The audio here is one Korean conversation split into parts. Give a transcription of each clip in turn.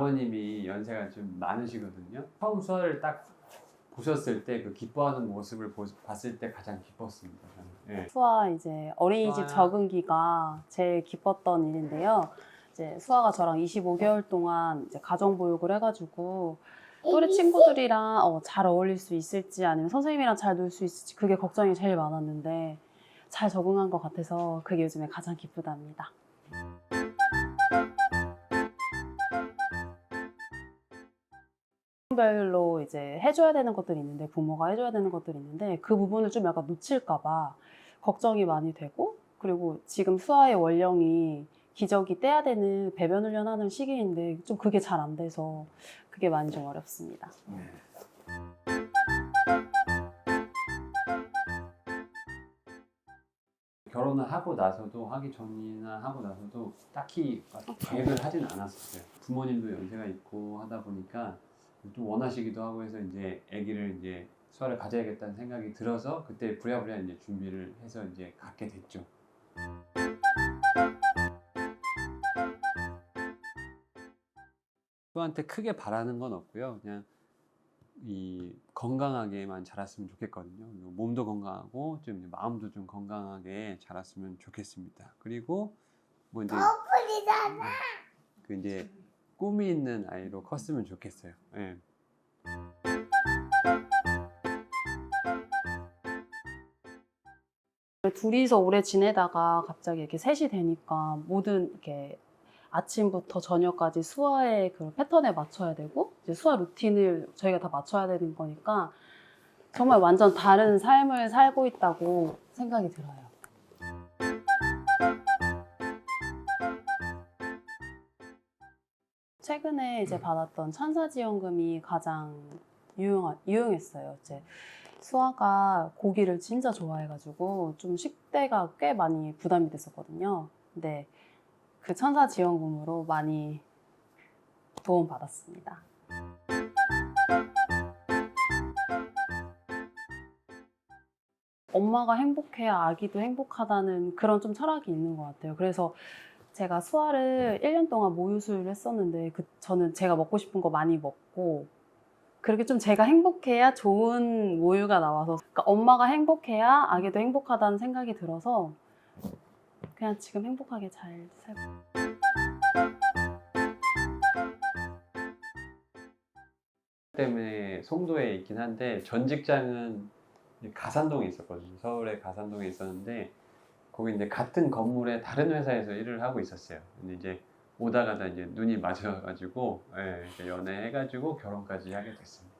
아버님이 연세가 좀 많으시거든요. 처음 수아를 딱 보셨을 때 그 기뻐하는 모습을 보- 봤을 때 가장 기뻤습니다. 저는. 예. 수아 이제 어린이집. 적응기가 제일 기뻤던 일인데요. 이제 수아가 저랑 25개월 동안 이제 가정 보육을 해가지고 또래 친구들이랑 어, 잘 어울릴 수 있을지 아니면 선생님이랑 잘 놀 수 있을지 그게 걱정이 제일 많았는데 잘 적응한 것 같아서 그게 요즘에 가장 기쁘답니다. 별로 이제 해줘야 되는 것들이 있는데 부모가 해줘야 되는 것들이 있는데 그 부분을 좀 약간 놓칠까봐 걱정이 많이 되고 그리고 지금 수아의 원령이 기저귀 떼야 되는 배변 훈련하는 시기인데 좀 그게 잘 안 돼서 그게 많이 좀 어렵습니다. 결혼을 하고 나서도 하기 전이나 하고 나서도 딱히 막 계획을 하진 않았었어요. 부모님도 연세가 있고 하다 보니까 좀 원하시기도 하고 해서 이제 아기를 이제 수아를 가져야겠다는 생각이 들어서 그때 부랴부랴 이제 준비를 해서 이제 갖게 됐죠. 수아한테 크게 바라는 건 없고요. 그냥 이 건강하게만 자랐으면 좋겠거든요. 몸도 건강하고 좀 마음도 좀 건강하게 자랐으면 좋겠습니다. 그리고 뭐 이제 그 이제 꿈이 있는 아이로 컸으면 좋겠어요. 예. 둘이서 오래 지내다가 갑자기 이렇게 셋이 되니까 모든 이렇게 아침부터 저녁까지 수아의 그 패턴에 맞춰야 되고 이제 수아 루틴을 저희가 다 맞춰야 되는 거니까 정말 완전 다른 삶을 살고 있다고 생각이 들어요. 최근에 이제 받았던 천사지원금이 가장 유용, 유용했어요. 이제 수아가 고기를 진짜 좋아해가지고 좀 식대가 꽤 많이 부담이 됐었거든요. 근데 그 천사 지원금으로 많이 도움 받았습니다. 엄마가 행복해야 아기도 행복하다는 그런 좀 철학이 있는 것 같아요. 그래서 제가 수아를 1년 동안 모유수유를 했었는데 그 저는 제가 먹고 싶은 거 많이 먹고 그렇게 좀 제가 행복해야 좋은 모유가 나와서 그러니까 엄마가 행복해야 아기도 행복하다는 생각이 들어서 그냥 지금 행복하게 잘 살고 때문에 송도에 있긴 한데 전 직장은 가산동에 있었거든요. 서울의 가산동에 있었는데 거기 이제 같은 건물에 다른 회사에서 일을 하고 있었어요. 근데 이제 오다 가다 이제 눈이 맞아가지고 예, 연애해가지고 결혼까지 하게 됐습니다.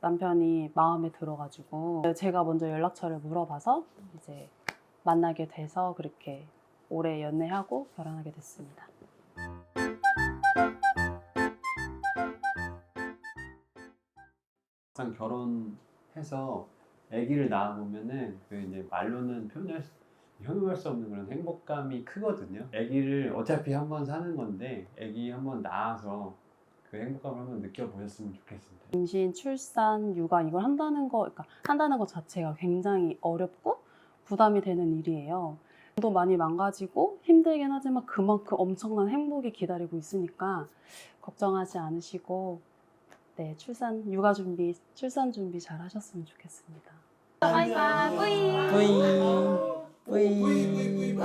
남편이 마음에 들어가지고 제가 먼저 연락처를 물어봐서 이제 만나게 돼서 그렇게 오래 연애하고 결혼하게 됐습니다. 막상 결혼해서 아기를 낳아 보면은 그 이제 말로는 표현할 수, 형용할 수 없는 그런 행복감이 크거든요. 아기를 어차피 한 번 사는 건데 아기 한 번 낳아서 그 행복감을 한번 느껴보셨으면 좋겠습니다. 임신, 출산, 육아 이걸 한다는 거, 그러니까 한다는 것 자체가 굉장히 어렵고 부담이 되는 일이에요. 도 많이 망가지고 힘들긴 하지만 그만큼 엄청난 행복이 기다리고 있으니까 걱정하지 않으시고 네 출산, 육아 준비, 출산 준비 잘 하셨으면 좋겠습니다. 바이바이 Ой-ой-ой.